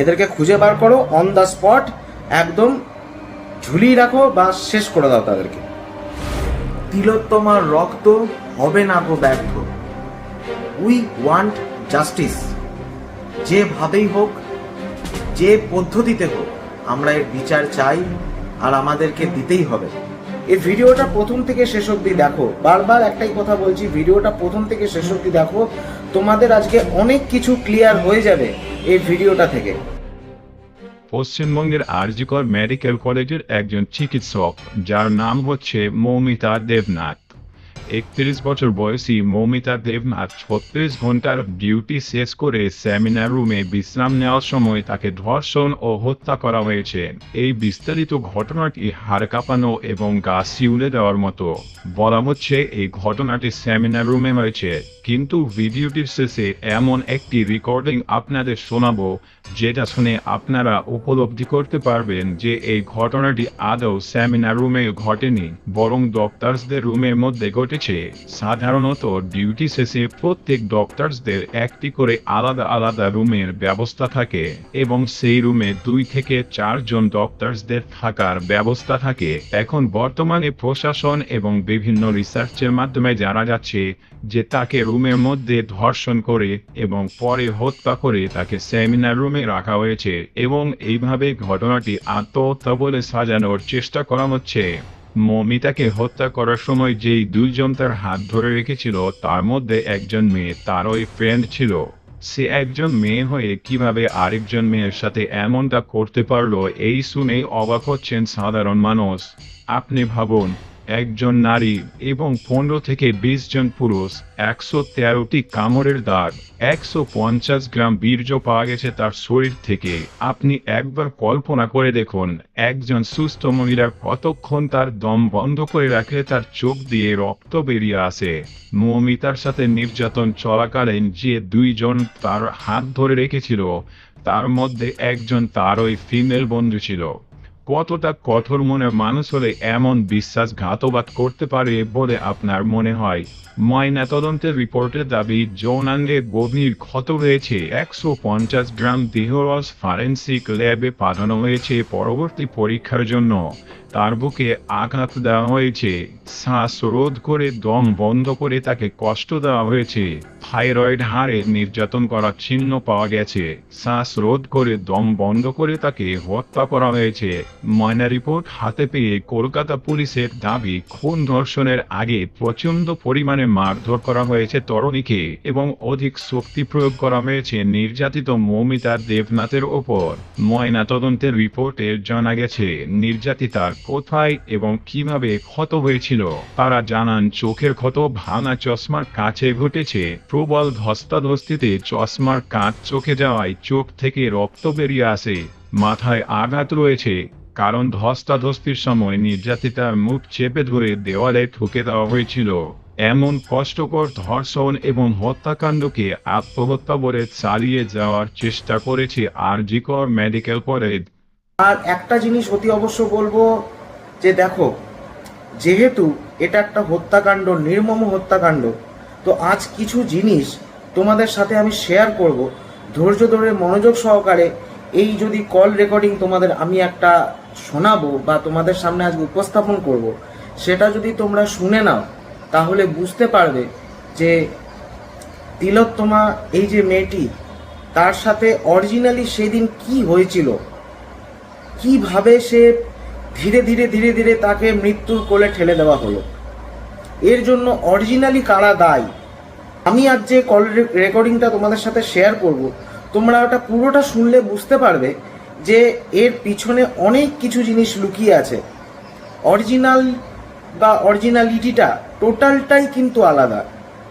এদেরকে খুঁজে বার করো অন দ্য স্পট একদম ঝুলিয়ে রাখো বা শেষ করে দাও তাদেরকে। তিলোত্তমার রক্ত হবে না গো ব্যর্থ। উই ওয়ান্ট জাস্টিস যেভাবেই হোক, যে পদ্ধতিতে হোক, আমরা এর বিচার চাই আর আমাদেরকে দিতেই হবে। এই ভিডিওটা প্রথম থেকে শেষ অবধি দেখো। বারবার একটাই কথা বলছি, ভিডিওটা প্রথম থেকে শেষ অবধি দেখো। তোমাদের আজকে অনেক কিছু ক্লিয়ার হয়ে যাবে। এই ভিডিওটা থেকে। পশ্চিমবঙ্গের আরজিকর মেডিকেল কলেজের একজন চিকিৎসক যার নাম হচ্ছে মৌমিতা দেবনাথ। একত্রিশ বছর বয়সী মৌমিতা দেবনাথ ছত্রিশ ঘণ্টার ডিউটি শেষ করে সেমিনার রুমে বিশ্রাম নেওয়ার সময় তাকে ধর্ষণ ও হত্যা করা হয়েছে। এই বিস্তারিত ঘটনাটি হাড় কাঁপানো এবং গা শিউলে দেওয়ার মতো। বলা হচ্ছে এই ঘটনাটি সেমিনার রুমে হয়েছে। কিন্তু ভিডিওটির শেষে এমন একটি রেকর্ডিং আপনাদের শোনাবো যেটা শুনে আপনারা উপলব্ধি করতে পারবেন যে এই ঘটনাটি আদৌ সেমিনার রুমে ঘটেনি, বরং ডক্টরসদের রুমের মধ্যে ঘটেছে। সাধারণত ডিউটি শেষে প্রত্যেক ডক্টরসদের একটি করে আলাদা আলাদা রুমের ব্যবস্থা থাকে এবং সেই রুমে দুই থেকে চারজন ডক্টরসদের থাকার ব্যবস্থা থাকে। এখন বর্তমানে প্রশাসন এবং বিভিন্ন রিসার্চের মাধ্যমে জানা যাচ্ছে যে তাকে রুমের মধ্যে ধর্ষণ করে এবং পরে হত্যা করে তাকে সেমিনার রুমে রাখা হয়েছে এবং এইভাবে ঘটনাটি আত্মহত্যা বলে সাজানোর চেষ্টা করা হচ্ছে। মমিতাকে হত্যা করার সময় যেই দুইজন তার হাত ধরে রেখেছিল, তার মধ্যে একজন মেয়ে তার ওই ফ্রেন্ড ছিল। সে একজন মেয়ে হয়ে কীভাবে আরেকজন মেয়ের সাথে এমনটা করতে পারল, এই শুনেই অবাক হচ্ছেন সাধারণ মানুষ। আপনি ভাবুন একজন নারী এবং পনেরো থেকে বিশ জন পুরুষ, একশো তেরোটি কামড়ের দাগ, একশো পঞ্চাশ গ্রাম বীর্য পাওয়া গেছে তার শরীর থেকে। আপনি একবার কল্পনা করে দেখুন, একজন সুস্থ মহিলা কতক্ষণ তার দম বন্ধ করে রাখলে তার চোখ দিয়ে রক্ত বেরিয়ে আসে। মৌমিতার সাথে নির্যাতন চলাকালীন যে দুইজন তার হাত ধরে রেখেছিল, তার মধ্যে একজন তার ওই ফিমেল বন্ধু ছিল। কতটা কঠোর মনে মানুষ হলে এমন বিশ্বাসঘাতবাদ করতে পারে বলে আপনার মনে হয়? ময়না তদন্তের রিপোর্টের দাবি যৌনাঙ্গে গভীর ক্ষত হয়েছে একশো পঞ্চাশ গ্রাম দেহরস ফরেন্সিক ল্যাবে পাঠানো হয়েছে পরবর্তী পরীক্ষার জন্য। তার বুকে আঘাত দেওয়া হয়েছে। শ্বাস রোধ করে দম বন্ধ করে তাকে কষ্ট দেওয়া হয়েছে। থাইরয়েড হাড়ে নির্যাতন করার চিহ্ন পাওয়া গেছে। শ্বাস রোধ করে দম বন্ধ করে তাকে হত্যা করা হয়েছে। ময়না রিপোর্ট হাতে পেয়ে কলকাতা পুলিশের দাবি, খুন ধর্ষণের আগে প্রচণ্ড পরিমাণে মারধর করা হয়েছে তরণীকে এবং অধিক শক্তি প্রয়োগ করা হয়েছে নির্যাতিত মৌমিতা দেবনাথের ওপর। ময়না তদন্তের রিপোর্টে জানা গেছে, নির্যাতিতার কোথায় এবং কীভাবে ক্ষত হয়েছিল, তারা জানান চোখের ক্ষত ভাঙা চশমার কাছে ঘটেছে। প্রবল ধস্তাধস্তিতে চশমার কাঁচ চোখে যাওয়ায় চোখ থেকে রক্ত বেরিয়ে আসে। মাথায় আঘাত রয়েছে, কারণ ধস্তাধস্তির সময় নির্যাতিতার মুখ চেপে ধরে দেওয়ালে ঠুকে দেওয়া হয়েছিল। এমন কষ্টকর ধর্ষণ এবং হত্যাকাণ্ডকে আত্মহত্যা বলে চালিয়ে যাওয়ার চেষ্টা করেছে আর আরজিকর মেডিকেল কলেজ। আর একটা জিনিস অতি অবশ্য বলব যে দেখো, যেহেতু এটা একটা হত্যাকাণ্ড, নির্মম হত্যাকাণ্ড, তো আজ কিছু জিনিস তোমাদের সাথে আমি শেয়ার করব। ধৈর্য ধরে মনোযোগ সহকারে এই যদি কল রেকর্ডিং তোমাদের আমি একটা শোনাবো বা তোমাদের সামনে আজকে উপস্থাপন করব, সেটা যদি তোমরা শুনে নাও, তাহলে বুঝতে পারবে যে তিলোত্তমা, এই যে মেয়েটি, তার সাথে অরিজিনালি সেদিন কি হয়েছিল। কীভাবে সে ধীরে ধীরে ধীরে ধীরে তাকে মৃত্যুর কোলে ঠেলে দেওয়া হলো? এর জন্য অরিজিনালি কারা দায়ী? আমি আজ যে কল রেকর্ডিংটা তোমাদের সাথে শেয়ার করব, তোমরা ওটা পুরোটা শুনলে বুঝতে পারবে যে এর পিছনে অনেক কিছু জিনিস লুকিয়ে আছে। অরিজিনাল বা অরিজিনালিটিটা টোটালটাই কিন্তু আলাদা।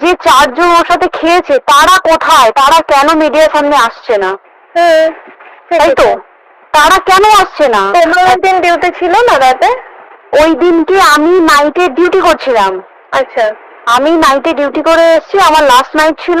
যে চারজন ওর সাথে খেয়েছে তারা কোথায়? তারা কেন মিডিয়ার সামনে আসছে না? তাই তো? তারা কেন আসছে না? তোমরা দিন ডিউটি ছিল না রাতে? ওই দিনকে আমি নাইটে ডিউটি করছিলাম। আচ্ছা। আমি নাইটে ডিউটি করে এসেছি আমার লাস্ট নাইট ছিল।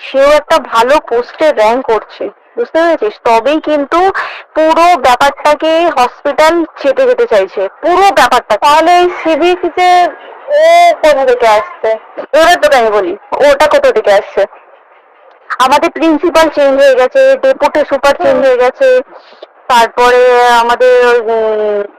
সেও একটা ভালো পোস্টে র্যাঙ্ক করছে, বুঝতে পেরেছিস? তবেই কিন্তু পুরো ব্যাপারটাকে হসপিটাল চেপে যেতে চাইছে, পুরো ব্যাপারটা। তাহলে এই সিভিক যে ও কোথা থেকে আসছে? ওরা তোকে আমি বলি? ওটা কোথা থেকে আসছে? আমাদের প্রিন্সিপাল চেঞ্জ হয়ে গেছে ডেপুটি সুপার চেঞ্জ হয়ে গেছে, তারপরে আমাদের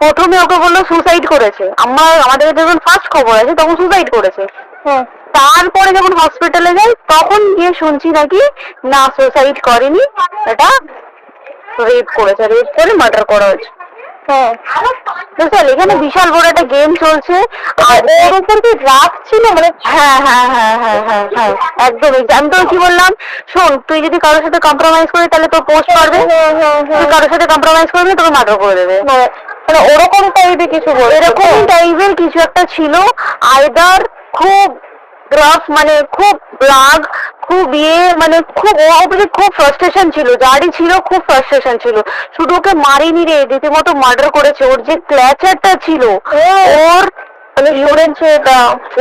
প্রথমে ওকে বলল সুসাইড করেছে। আমার আমাদের যখন ফার্স্ট খবর আছে তখন সুসাইড করেছে। হ্যাঁ তারপরে যখন হসপিটালে যাই তখন গিয়ে শুনছি নাকি না সুসাইড করেনি এটা রেপ করেছে রেপ করে মার্ডার করা হয়েছে। হ্যাঁ এখানে বিশাল বড় একটা গেম চলছে। আর ওর উপর কি রাগ ছিল মানে হ্যাঁ হ্যাঁ হ্যাঁ হ্যাঁ হ্যাঁ হ্যাঁ একদম আমি তোকে কি বললাম শোন তুই যদি কারোর সাথে কম্প্রোমাইজ করিস তাহলে তোর পোস্ট পারবে তুই কারোর সাথে কম্প্রোমাইজ করবি তোকে মার্ডার করে দেবে। মানে ওরকম টাইপের কিছু এরকম টাইপের কিছু একটা ছিল আইদার খুব গ্রাফ মানে খুব রাগ খুব ইয়ে মানে খুব ও খুব ফ্রাস্ট্রেশন ছিল যারই ছিল খুব ফ্রাস্ট্রেশন ছিল। শুধু ওকে মারিনি রে রীতিমতো মার্ডার করেছে ওর যে ক্ল্যাচারটা ছিল ওর মানে ইউরিন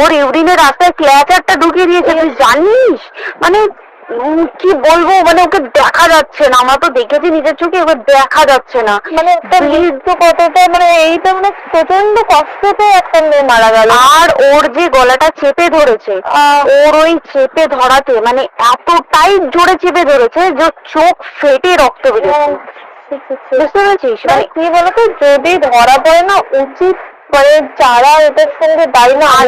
ওর ইউরিনের রাস্তায় ক্ল্যাচারটা ঢুকিয়ে দিয়েছে তুই জানিস? মানে কি বলব? মানে ওকে দেখা যাচ্ছে না। আমরা তো দেখেছি নিজের চোখে ওকে দেখা যাচ্ছে না। মানে একটা মৃত্যু কতটা মানে এইটা মানে প্রচণ্ড কষ্টতে একটা মেয়ে মারা গেল। আর ওর যে গলাটা চেপে ধরেছে ওর ওই চেপে ধরাতে মানে এতটাই জোরে চেপে ধরেছে যে চোখ ফেটে রক্ত বেরোচ্ছে। বুঝতে পেরেছিস? মানে কি বলতো যদি ধরা পড়ে না উচিত মানে যারা এটার সঙ্গে দায়ী না আর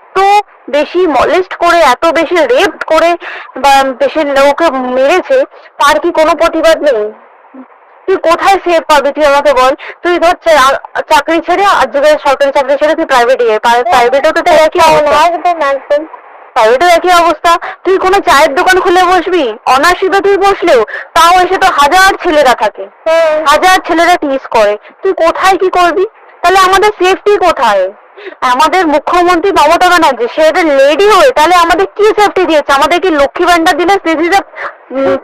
বেশি মলেস্ট করে এত বেশি রেপ করে বা বেশি লোকে মেরেছে তার কি কোনো প্রতিবাদ নেই? তুই কোথায় সেভ পাবি? তুই আমাকে বল। তুই ধর চাকরি ছেড়ে আজকে সরকারি চাকরি ছেড়ে তুই প্রাইভেটে প্রাইভেটেও তো একই অবস্থা। একদম প্রাইভেটেও একই অবস্থা। তুই কোনো চায়ের দোকান খুলে বসবি? অনার্সিপে তুই বসলেও তাও এসে তো হাজার ছেলেরা থাকে। হাজার ছেলেরা টিস করে। তুই কোথায় কি করবি? তাহলে আমাদের সেফটি কোথায়? আমাদের মুখ্যমন্ত্রী মমতা ব্যানার্জি সে একটা লেডি হয়ে তাহলে আমাদের কি সেফটি দিয়েছে? আমাদের কি লক্ষ্মী ভান্ডার দিলে দিস ইজ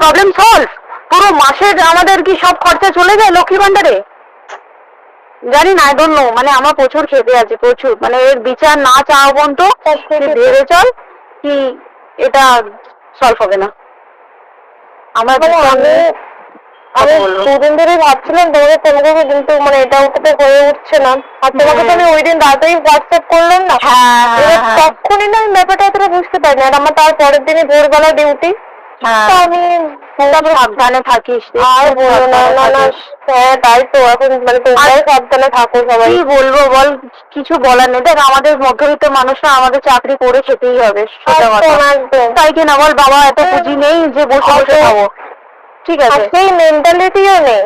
প্রবলেম সলভ পুরো মাসের আমাদের কি সব খরচা চলে যায় লক্ষ্মী ভান্ডারে জানি না আই ডোন্ট নো মানে আমার প্রচুর খেতে আছে প্রচুর। মানে এর বিচার না চাওয়া পর্যন্ত ভেবে চল কি এটা সলভ হবে না। আমার আমি দুদিন ধরে ভাবছিলাম তোমাকে ফোন করব কিন্তু মানে এটা উঠতে হয়ে উঠছে না। আর তোমাকে তো আমি ওই দিন রাতেই হোয়াটসঅ্যাপ করলাম না? তখনই না আমি ব্যাপারটা অতটা বুঝতে পারিনি আর আমার তার পরের দিনই ভোরবেলা ডিউটি আমি সাবধানে থাকিস আর বলো না না না। হ্যাঁ তাই তো। এখন মানে তোমরাই সাবধানে থাকো সবাই। কি বলব বল কিছু বলার নেই। দেখ আমাদের মধ্যবিত্ত মানুষরা আমাদের চাকরি করে খেতেই হবে সেটা কথা। তাই কিনা বল বাবা এত পুঁজি নেই যে বসে বসে খাব। ঠিক আছে। সেই মেন্টালিটিও নেই।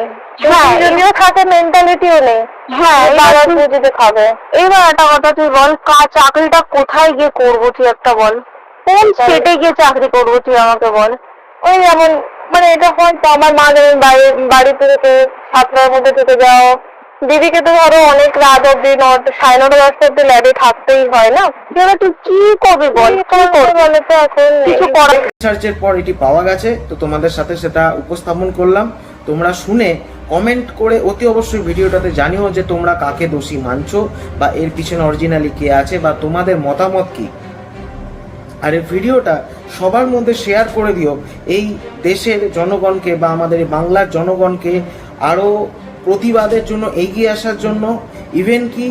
হ্যাঁ যদিও থাকে মেন্টালিটিও নেই। হ্যাঁ বাবা পুঁজিতে খাবে। এইবার একটা কথা তুই বল কা চাকরিটা কোথায় গিয়ে করব তুই একটা বল। কোন স্টেটে গিয়ে চাকরি করব তুই আমাকে বল। ওই যেমন মানে এটা হয়তো আমার মা যেমন বাড়ি বাড়িতে থেকে সাতটার মধ্যে থেকে যাও দিদিকে তো ধরো অনেক রাত অব্দি নটা সাড়ে নটা দশটা অব্দি ল্যাবে থাকতেই হয় না? এবার তুই কি করবি বল? কি করবি বলে তো এখন কিছু করার রিসার্চের পর এটি পাওয়া গেছে তো তোমাদের সাথে সেটা উপস্থাপন করলাম। তোমরা শুনে কমেন্ট করে অতি অবশ্যই ভিডিওটাতে জানিও যে তোমরা কাকে দোষী মানছো বা এর পিছনে অরিজিনালি কে আছে বা তোমাদের মতামত কি। আর এই ভিডিওটা সবার মধ্যে শেয়ার করে দিও। এই দেশের জনগণকে বা আমাদের বাংলার জনগণকে আরও প্রতিবাদের জন্য এগিয়ে আসার জন্য ইভেন কি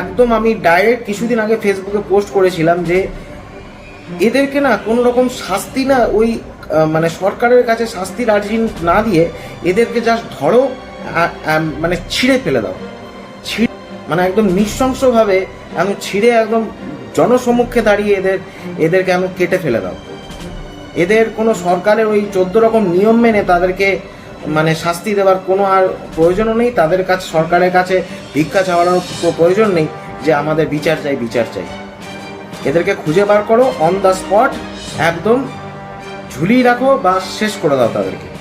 একদম আমি ডাইরেক্ট কিছুদিন আগে ফেসবুকে পোস্ট করেছিলাম যে, এদেরকে না কোনো রকম শাস্তি না ওই মানে সরকারের কাছে শাস্তির আর্জি না দিয়ে এদেরকে জাস্ট ধরো মানে ছিঁড়ে ফেলে দাও। মানে একদম নৃশংসভাবে একদম ছিঁড়ে একদম জনসমক্ষে দাঁড়িয়ে এদের, এদেরকে একদম কেটে ফেলে দাও। এদের কোনো সরকারের ওই চোদ্দ রকম নিয়ম মেনে তাদেরকে মানে শাস্তি দেওয়ার কোনো আর প্রয়োজনও নেই। তাদের কাছে, সরকারের কাছে ভিক্ষা চাওয়ারও প্রয়োজন নেই যে আমাদের বিচার চাই বিচার চাই। এদেরকে খুঁজে বার করো অন দ্য স্পট একদম ঝুলিয়ে রাখো বা শেষ করে দাও তাদেরকে।